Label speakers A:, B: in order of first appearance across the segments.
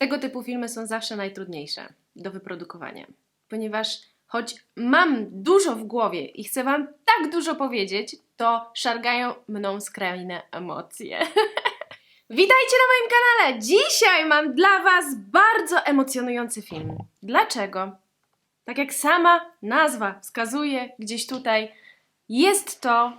A: Tego typu filmy są zawsze najtrudniejsze do wyprodukowania, ponieważ choć mam dużo w głowie i chcę Wam tak dużo powiedzieć, to szargają mną skrajne emocje. Witajcie na moim kanale! Dzisiaj mam dla Was bardzo emocjonujący film. Dlaczego? Tak jak sama nazwa wskazuje gdzieś tutaj, jest to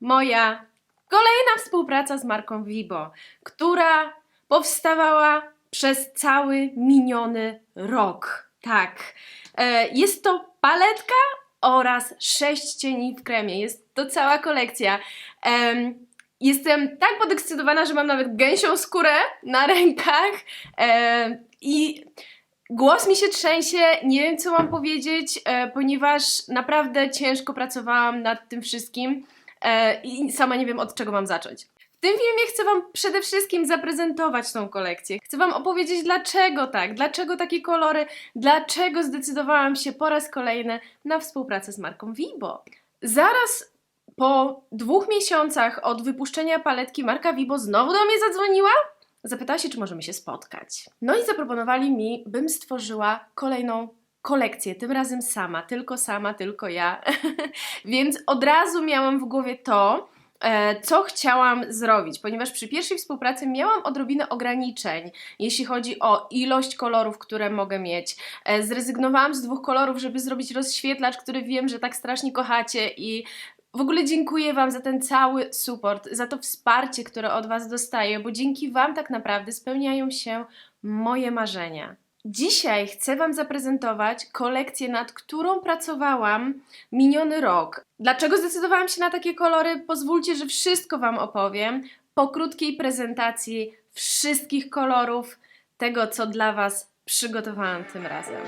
A: moja kolejna współpraca z marką Vibo, która powstawała przez cały miniony rok. Tak. E, Jest to paletka oraz sześć cieni w kremie. Jest to cała kolekcja. Em, Jestem tak podekscytowana, że mam nawet gęsią skórę na rękach i głos mi się trzęsie, nie wiem co mam powiedzieć, e, ponieważ naprawdę ciężko pracowałam nad tym wszystkim e, i sama nie wiem od czego mam zacząć. Tym filmie chcę Wam przede wszystkim zaprezentować tą kolekcję. Chcę Wam opowiedzieć dlaczego tak, dlaczego takie kolory, dlaczego zdecydowałam się po raz kolejny na współpracę z marką Vibo. Zaraz po dwóch miesiącach od wypuszczenia paletki marka Vibo znowu do mnie zadzwoniła. Zapytała się, czy możemy się spotkać. No i zaproponowali mi, bym stworzyła kolejną kolekcję, tym razem sama, tylko sama, tylko ja. Więc od razu miałam w głowie to, co chciałam zrobić, ponieważ przy pierwszej współpracy miałam odrobinę ograniczeń, jeśli chodzi o ilość kolorów, które mogę mieć. E, Zrezygnowałam z dwóch kolorów, żeby zrobić rozświetlacz, który wiem, że tak strasznie kochacie i w ogóle dziękuję Wam za ten cały support, za to wsparcie, które od Was dostaję, bo dzięki Wam tak naprawdę spełniają się moje marzenia. Dzisiaj chcę Wam zaprezentować kolekcję, nad którą pracowałam miniony rok. Dlaczego zdecydowałam się na takie kolory? Pozwólcie, że wszystko Wam opowiem po krótkiej prezentacji wszystkich kolorów tego, co dla Was przygotowałam tym razem.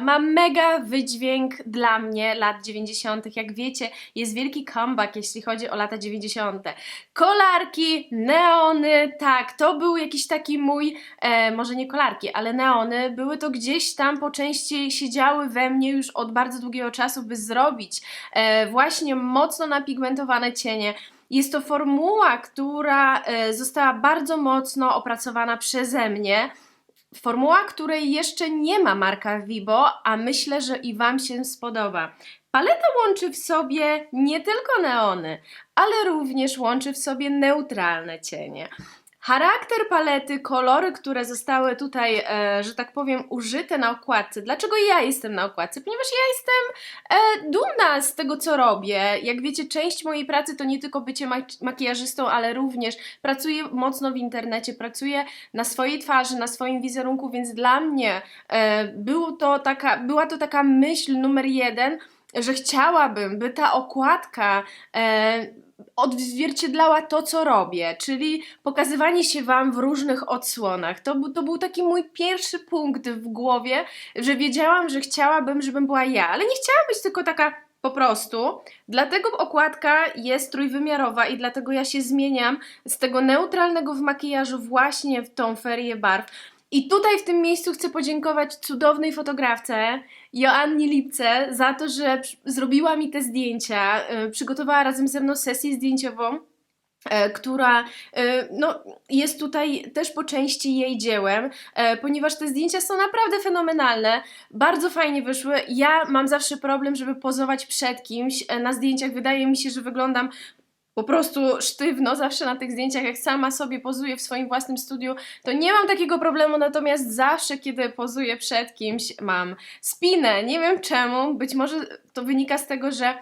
A: Ma mega wydźwięk dla mnie lat 90. Jak wiecie, jest wielki comeback, jeśli chodzi o lata 90. Kolarki, neony, tak, to był jakiś taki mój, e, może nie kolarki, ale neony, były to gdzieś tam po części siedziały we mnie już od bardzo długiego czasu, by zrobić e, właśnie mocno napigmentowane cienie. Jest to formuła, która e, została bardzo mocno opracowana przeze mnie. Formuła, której jeszcze nie ma Marka Vibo, a myślę, że i Wam się spodoba. Paleta łączy w sobie nie tylko neony, ale również łączy w sobie neutralne cienie. Charakter palety, kolory, które zostały tutaj, e, że tak powiem, użyte na okładce. Dlaczego ja jestem na okładce? Ponieważ ja jestem e, dumna z tego, co robię. Jak wiecie, część mojej pracy to nie tylko bycie mak- makijażystą, ale również pracuję mocno w internecie, pracuję na swojej twarzy, na swoim wizerunku, więc dla mnie e, był to taka, była to taka myśl numer jeden, że chciałabym, by ta okładka odzwierciedlała to, co robię, czyli pokazywanie się Wam w różnych odsłonach. To, to był taki mój pierwszy punkt w głowie, że wiedziałam, że chciałabym, żebym była ja, ale nie chciałam być tylko taka po prostu. Dlatego okładka jest trójwymiarowa i dlatego ja się zmieniam z tego neutralnego w makijażu właśnie w tą ferię barw. I tutaj w tym miejscu chcę podziękować cudownej fotografce Joannie Lipce za to, że zrobiła mi te zdjęcia, y, przygotowała razem ze mną sesję zdjęciową. e, Która e, no, jest tutaj też po części jej dziełem, e, ponieważ te zdjęcia są naprawdę fenomenalne, bardzo fajnie wyszły. Ja mam zawsze problem, żeby pozować przed kimś. E, Na zdjęciach wydaje mi się, że wyglądam po prostu sztywno zawsze na tych zdjęciach, jak sama sobie pozuję w swoim własnym studiu, to nie mam takiego problemu, natomiast zawsze, kiedy pozuję przed kimś, mam spinę. Nie wiem czemu, być może to wynika z tego, że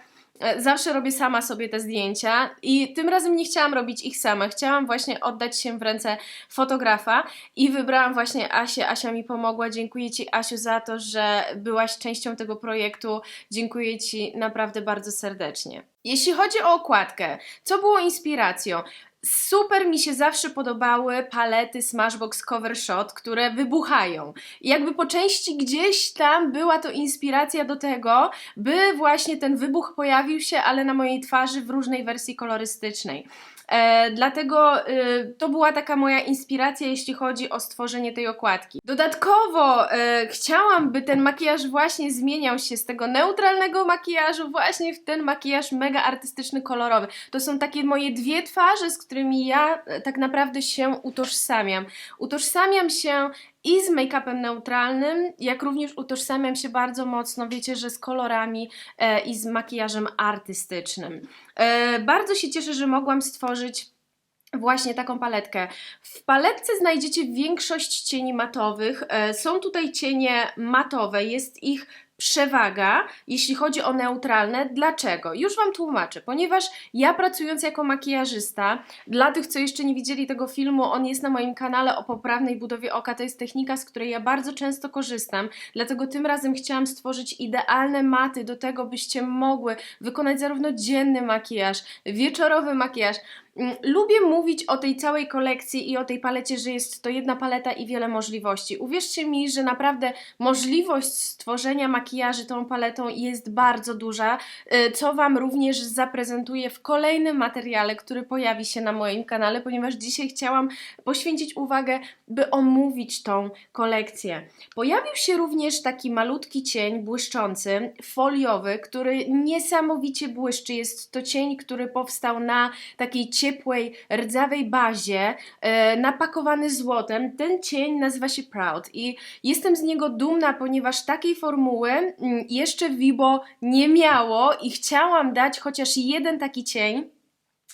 A: zawsze robię sama sobie te zdjęcia i tym razem nie chciałam robić ich sama. Chciałam właśnie oddać się w ręce fotografa i wybrałam właśnie Asię. Asia mi pomogła. Dziękuję Ci, Asiu, za to, że byłaś częścią tego projektu. Dziękuję Ci naprawdę bardzo serdecznie. Jeśli chodzi o okładkę, co było inspiracją? Super mi się zawsze podobały palety Smashbox Cover Shot, które wybuchają. Jakby po części gdzieś tam była to inspiracja do tego, by właśnie ten wybuch pojawił się, ale na mojej twarzy w różnej wersji kolorystycznej. E, dlatego y, to była taka moja inspiracja, jeśli chodzi o stworzenie tej okładki. Dodatkowo e, chciałam, by ten makijaż właśnie zmieniał się z tego neutralnego makijażu właśnie w ten makijaż mega artystyczny, kolorowy. To są takie moje dwie twarze, z którymi ja e, tak naprawdę się utożsamiam. Utożsamiam się i z make-upem neutralnym, jak również utożsamiam się bardzo mocno, wiecie, że z kolorami e, i z makijażem artystycznym. E, bardzo się cieszę, że mogłam stworzyć właśnie taką paletkę. W paletce znajdziecie większość cieni matowych. E, Są tutaj cienie matowe, jest ich przewaga, jeśli chodzi o neutralne. Dlaczego? Już Wam tłumaczę. Ponieważ ja pracując jako makijażysta, dla tych, co jeszcze nie widzieli tego filmu, on jest na moim kanale o poprawnej budowie oka. To jest technika, z której ja bardzo często korzystam. Dlatego tym razem chciałam stworzyć idealne maty do tego, byście mogły wykonać zarówno dzienny makijaż, wieczorowy makijaż. Mm, Lubię mówić o tej całej kolekcji i o tej palecie, że jest to jedna paleta i wiele możliwości. Uwierzcie mi, że naprawdę możliwość stworzenia makijaży tą paletą jest bardzo duża, y, co Wam również zaprezentuję w kolejnym materiale, który pojawi się na moim kanale, ponieważ dzisiaj chciałam poświęcić uwagę, by omówić tą kolekcję. Pojawił się również taki malutki cień błyszczący, foliowy, który niesamowicie błyszczy. Jest to cień, który powstał na takiej ciepłej, rdzawej bazie, e, napakowany złotem. Ten cień nazywa się Proud i jestem z niego dumna, ponieważ takiej formuły mm, jeszcze Vibo nie miało i chciałam dać chociaż jeden taki cień,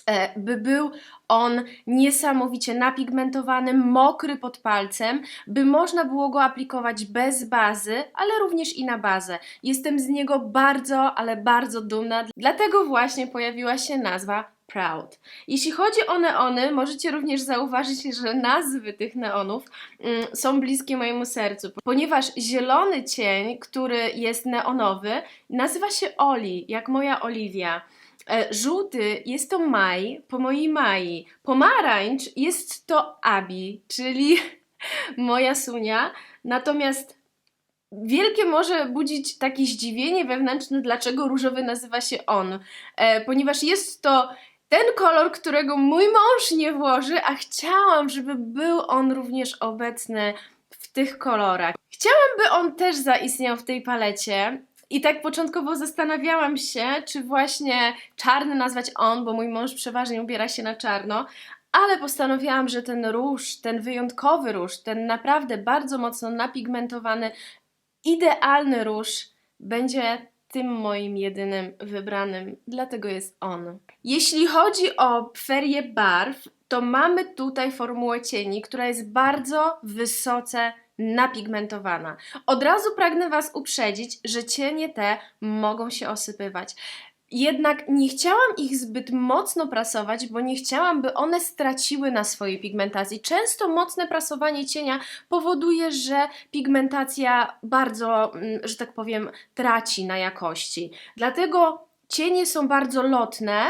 A: e, by był on niesamowicie napigmentowany, mokry pod palcem, by można było go aplikować bez bazy, ale również i na bazę. Jestem z niego bardzo, ale bardzo dumna, dlatego właśnie pojawiła się nazwa Proud. Jeśli chodzi o neony, możecie również zauważyć, że nazwy tych neonów mm, są bliskie mojemu sercu, ponieważ zielony cień, który jest neonowy, nazywa się Oli, jak moja Oliwia. E, Żółty jest to Maj, po mojej Mai. Pomarańcz jest to Abi, czyli moja Sunia. Natomiast wielkie może budzić takie zdziwienie wewnętrzne, dlaczego różowy nazywa się on, e, ponieważ jest to ten kolor, którego mój mąż nie włoży, a chciałam, żeby był on również obecny w tych kolorach. Chciałam, by on też zaistniał w tej palecie. I tak początkowo zastanawiałam się, czy właśnie czarny nazwać on, bo mój mąż przeważnie ubiera się na czarno, ale postanowiłam, że ten róż, ten wyjątkowy róż, ten naprawdę bardzo mocno napigmentowany, idealny róż będzie tym moim jedynym wybranym, dlatego jest on. Jeśli chodzi o ferię barw, to mamy tutaj formułę cieni, która jest bardzo wysoce napigmentowana. Od razu pragnę Was uprzedzić, że cienie te mogą się osypywać. Jednak nie chciałam ich zbyt mocno prasować, bo nie chciałam, by one straciły na swojej pigmentacji. Często mocne prasowanie cienia powoduje, że pigmentacja bardzo, mm, że tak powiem, traci na jakości. Dlatego cienie są bardzo lotne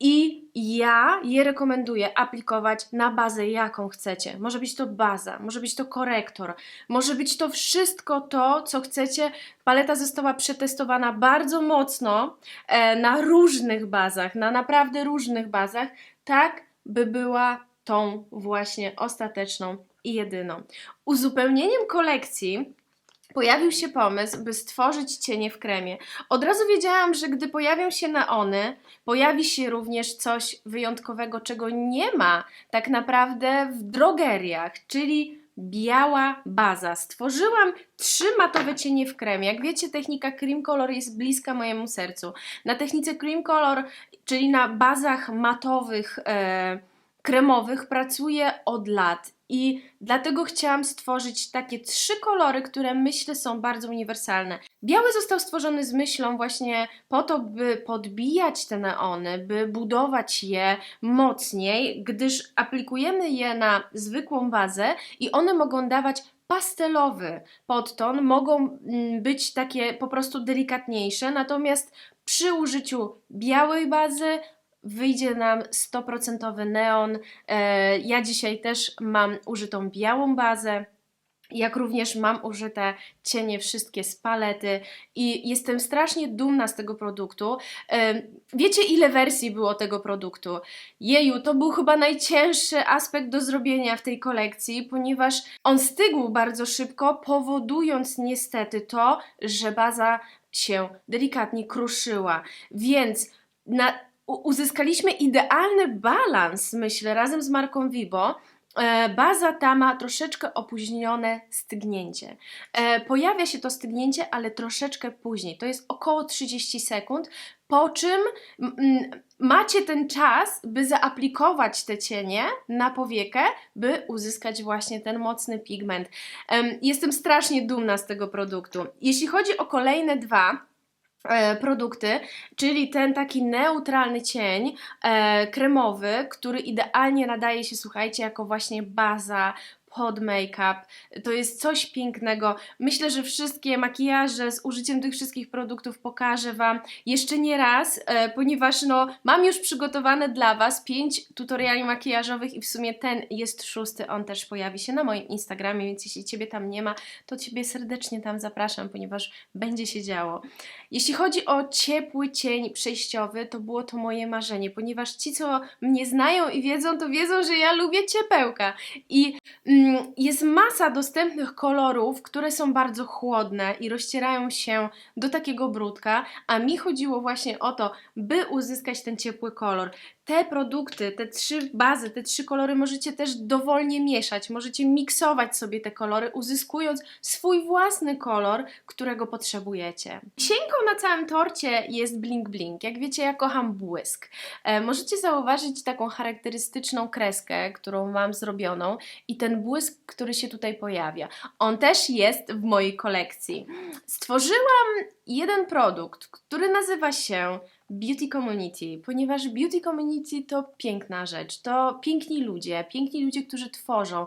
A: i ja je rekomenduję aplikować na bazę, jaką chcecie. Może być to baza, może być to korektor, może być to wszystko to, co chcecie. Paleta została przetestowana bardzo mocno e, na różnych bazach, na naprawdę różnych bazach, tak by była tą właśnie ostateczną i jedyną. Uzupełnieniem kolekcji pojawił się pomysł, by stworzyć cienie w kremie. Od razu wiedziałam, że gdy pojawią się neony, pojawi się również coś wyjątkowego, czego nie ma tak naprawdę w drogeriach, czyli biała baza. Stworzyłam trzy matowe cienie w kremie. Jak wiecie, technika Cream Color jest bliska mojemu sercu. Na technice Cream Color, czyli na bazach matowych, e, kremowych, pracuję od lat. I dlatego chciałam stworzyć takie trzy kolory, które myślę są bardzo uniwersalne. Biały został stworzony z myślą właśnie po to, by podbijać te neony, by budować je mocniej, gdyż aplikujemy je na zwykłą bazę i one mogą dawać pastelowy podton, mogą mm, być takie po prostu delikatniejsze, natomiast przy użyciu białej bazy wyjdzie nam 100% neon. E, Ja dzisiaj też mam użytą białą bazę. Jak również mam użyte cienie wszystkie z palety i jestem strasznie dumna z tego produktu. E, Wiecie, ile wersji było tego produktu? Jeju, to był chyba najcięższy aspekt do zrobienia w tej kolekcji, ponieważ on stygł bardzo szybko, powodując niestety to, że baza się delikatnie kruszyła. Więc na, uzyskaliśmy idealny balans, myślę, razem z marką Vibo. E, Baza ta ma troszeczkę opóźnione stygnięcie. E, Pojawia się to stygnięcie, ale troszeczkę później. To jest około 30 sekund, po czym macie ten czas, by zaaplikować te cienie na powiekę, by uzyskać właśnie ten mocny pigment. Em, Jestem strasznie dumna z tego produktu. Jeśli chodzi o kolejne dwa, produkty, czyli ten taki neutralny cień e, kremowy, który idealnie nadaje się, słuchajcie, jako właśnie baza pod make-up. To jest coś pięknego. Myślę, że wszystkie makijaże z użyciem tych wszystkich produktów pokażę Wam jeszcze nie raz, e, ponieważ no, mam już przygotowane dla Was pięć tutoriali makijażowych i w sumie ten jest szósty, on też pojawi się na moim Instagramie, więc jeśli Ciebie tam nie ma, to Ciebie serdecznie tam zapraszam, ponieważ będzie się działo. Jeśli chodzi o ciepły cień przejściowy, to było to moje marzenie, ponieważ ci, co mnie znają i wiedzą, to wiedzą, że ja lubię ciepełka. I mm, jest masa dostępnych kolorów, które są bardzo chłodne i rozcierają się do takiego brudka, a mi chodziło właśnie o to, by uzyskać ten ciepły kolor. Te produkty, te trzy bazy, te trzy kolory możecie też dowolnie mieszać, możecie miksować sobie te kolory, uzyskując swój własny kolor, którego potrzebujecie. Na całym torcie jest bling bling. Jak wiecie, ja kocham błysk. E, możecie zauważyć taką charakterystyczną kreskę, którą mam zrobioną i ten błysk, który się tutaj pojawia. On też jest w mojej kolekcji. Stworzyłam jeden produkt, który nazywa się Beauty Community, ponieważ Beauty Community to piękna rzecz, to piękni ludzie, piękni ludzie, którzy tworzą.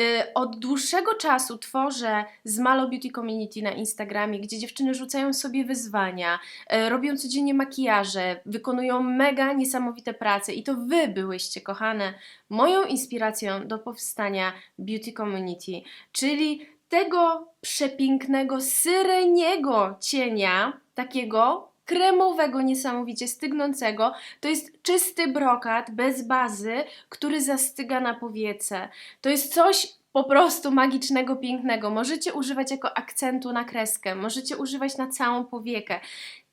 A: Y, Od dłuższego czasu tworzę z Malo Beauty Community na Instagramie, gdzie dziewczyny rzucają sobie wyzwania, y, robią codziennie makijaże, wykonują mega niesamowite prace i to Wy byłyście, kochane, moją inspiracją do powstania Beauty Community, czyli tego przepięknego, syreniego cienia, takiego kremowego, niesamowicie stygnącego. To jest czysty brokat, bez bazy, który zastyga na powiece. To jest coś po prostu magicznego, pięknego. Możecie używać jako akcentu na kreskę, możecie używać na całą powiekę.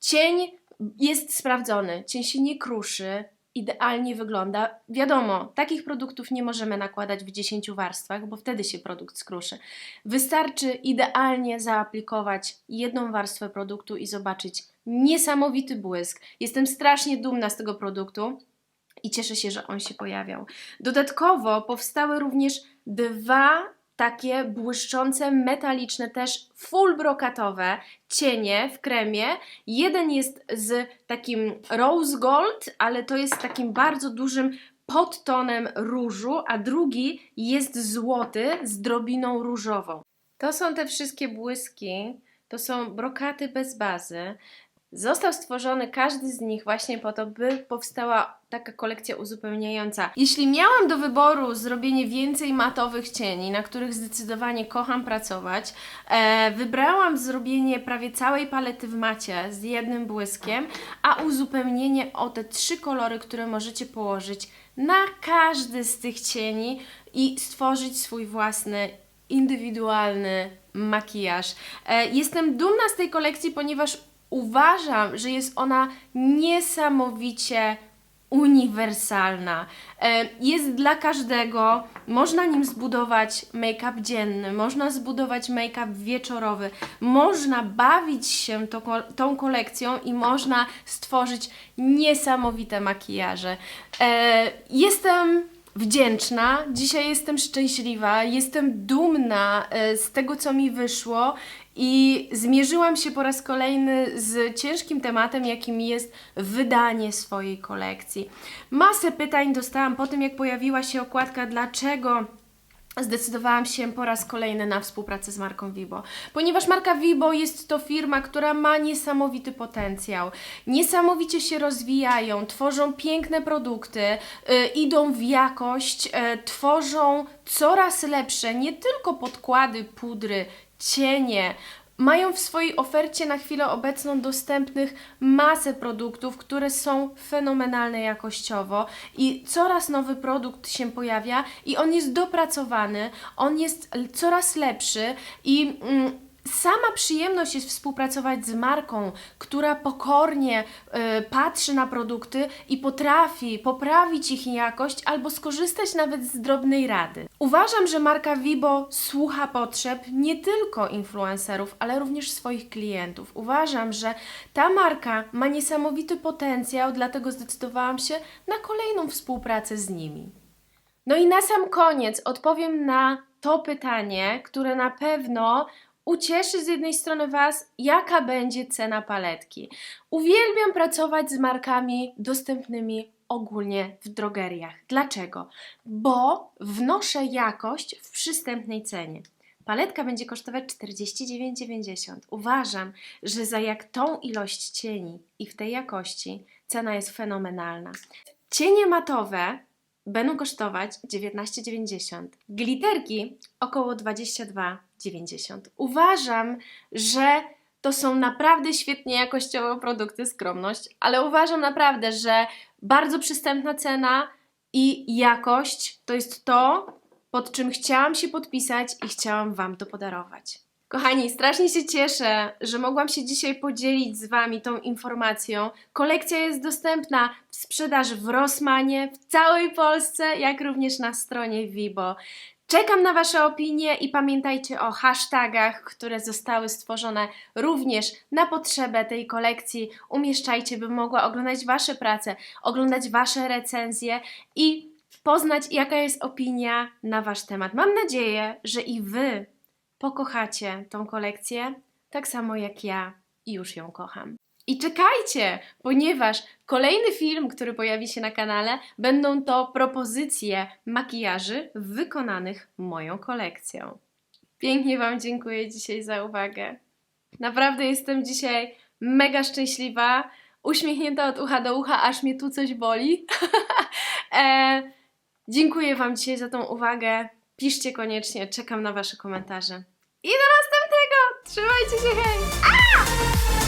A: Cień jest sprawdzony, cień się nie kruszy, idealnie wygląda. Wiadomo, takich produktów nie możemy nakładać w 10 warstwach, bo wtedy się produkt skruszy. Wystarczy idealnie zaaplikować jedną warstwę produktu i zobaczyć niesamowity błysk. Jestem strasznie dumna z tego produktu i cieszę się, że on się pojawiał. Dodatkowo powstały również dwa takie błyszczące, metaliczne, też full brokatowe cienie w kremie. Jeden jest z takim rose gold, ale to jest takim bardzo dużym podtonem różu, a drugi jest złoty z drobiną różową. To są te wszystkie błyski, to są brokaty bez bazy. Został stworzony każdy z nich właśnie po to, by powstała taka kolekcja uzupełniająca. Jeśli miałam do wyboru zrobienie więcej matowych cieni, na których zdecydowanie kocham pracować, e, wybrałam zrobienie prawie całej palety w macie z jednym błyskiem, a uzupełnienie o te trzy kolory, które możecie położyć na każdy z tych cieni i stworzyć swój własny indywidualny makijaż. E, Jestem dumna z tej kolekcji, ponieważ uważam, że jest ona niesamowicie uniwersalna. E, Jest dla każdego, można nim zbudować make-up dzienny, można zbudować make-up wieczorowy, można bawić się to, tą kolekcją i można stworzyć niesamowite makijaże. E, Jestem wdzięczna, dzisiaj jestem szczęśliwa, jestem dumna e, z tego, co mi wyszło i zmierzyłam się po raz kolejny z ciężkim tematem, jakim jest wydanie swojej kolekcji. Masę pytań dostałam po tym, jak pojawiła się okładka, dlaczego zdecydowałam się po raz kolejny na współpracę z marką Vibo, ponieważ marka Vibo jest to firma, która ma niesamowity potencjał. Niesamowicie się rozwijają, tworzą piękne produkty, y, idą w jakość, y, tworzą coraz lepsze nie tylko podkłady, pudry, cienie. Mają w swojej ofercie na chwilę obecną dostępnych masę produktów, które są fenomenalne jakościowo i coraz nowy produkt się pojawia i on jest dopracowany, on jest coraz lepszy i mm, sama przyjemność jest współpracować z marką, która pokornie y, patrzy na produkty i potrafi poprawić ich jakość albo skorzystać nawet z drobnej rady. Uważam, że marka Vibo słucha potrzeb nie tylko influencerów, ale również swoich klientów. Uważam, że ta marka ma niesamowity potencjał, dlatego zdecydowałam się na kolejną współpracę z nimi. No i na sam koniec odpowiem na to pytanie, które na pewno ucieszy z jednej strony Was, jaka będzie cena paletki. Uwielbiam pracować z markami dostępnymi ogólnie w drogeriach. Dlaczego? Bo wnoszę jakość w przystępnej cenie. Paletka będzie kosztować 49,90. Uważam, że za jak tą ilość cieni i w tej jakości cena jest fenomenalna. Cienie matowe będą kosztować 19,90. Glitterki około 22,90. Uważam, że to są naprawdę świetnie jakościowe produkty, skromność, ale uważam naprawdę, że bardzo przystępna cena i jakość to jest to, pod czym chciałam się podpisać i chciałam Wam to podarować. Kochani, strasznie się cieszę, że mogłam się dzisiaj podzielić z Wami tą informacją. Kolekcja jest dostępna w sprzedaży w Rossmanie, w całej Polsce, jak również na stronie Vibo. Czekam na Wasze opinie i pamiętajcie o hashtagach, które zostały stworzone również na potrzebę tej kolekcji. Umieszczajcie, bym mogła oglądać Wasze prace, oglądać Wasze recenzje i poznać, jaka jest opinia na Wasz temat. Mam nadzieję, że i Wy pokochacie tą kolekcję tak samo jak ja już ją kocham. I czekajcie, ponieważ kolejny film, który pojawi się na kanale, będą to propozycje makijaży wykonanych moją kolekcją. Pięknie Wam dziękuję dzisiaj za uwagę. Naprawdę jestem dzisiaj mega szczęśliwa, uśmiechnięta od ucha do ucha, aż mnie tu coś boli. e, dziękuję Wam dzisiaj za tą uwagę. Piszcie koniecznie, czekam na Wasze komentarze. i do następnego! Trzymajcie się, hej!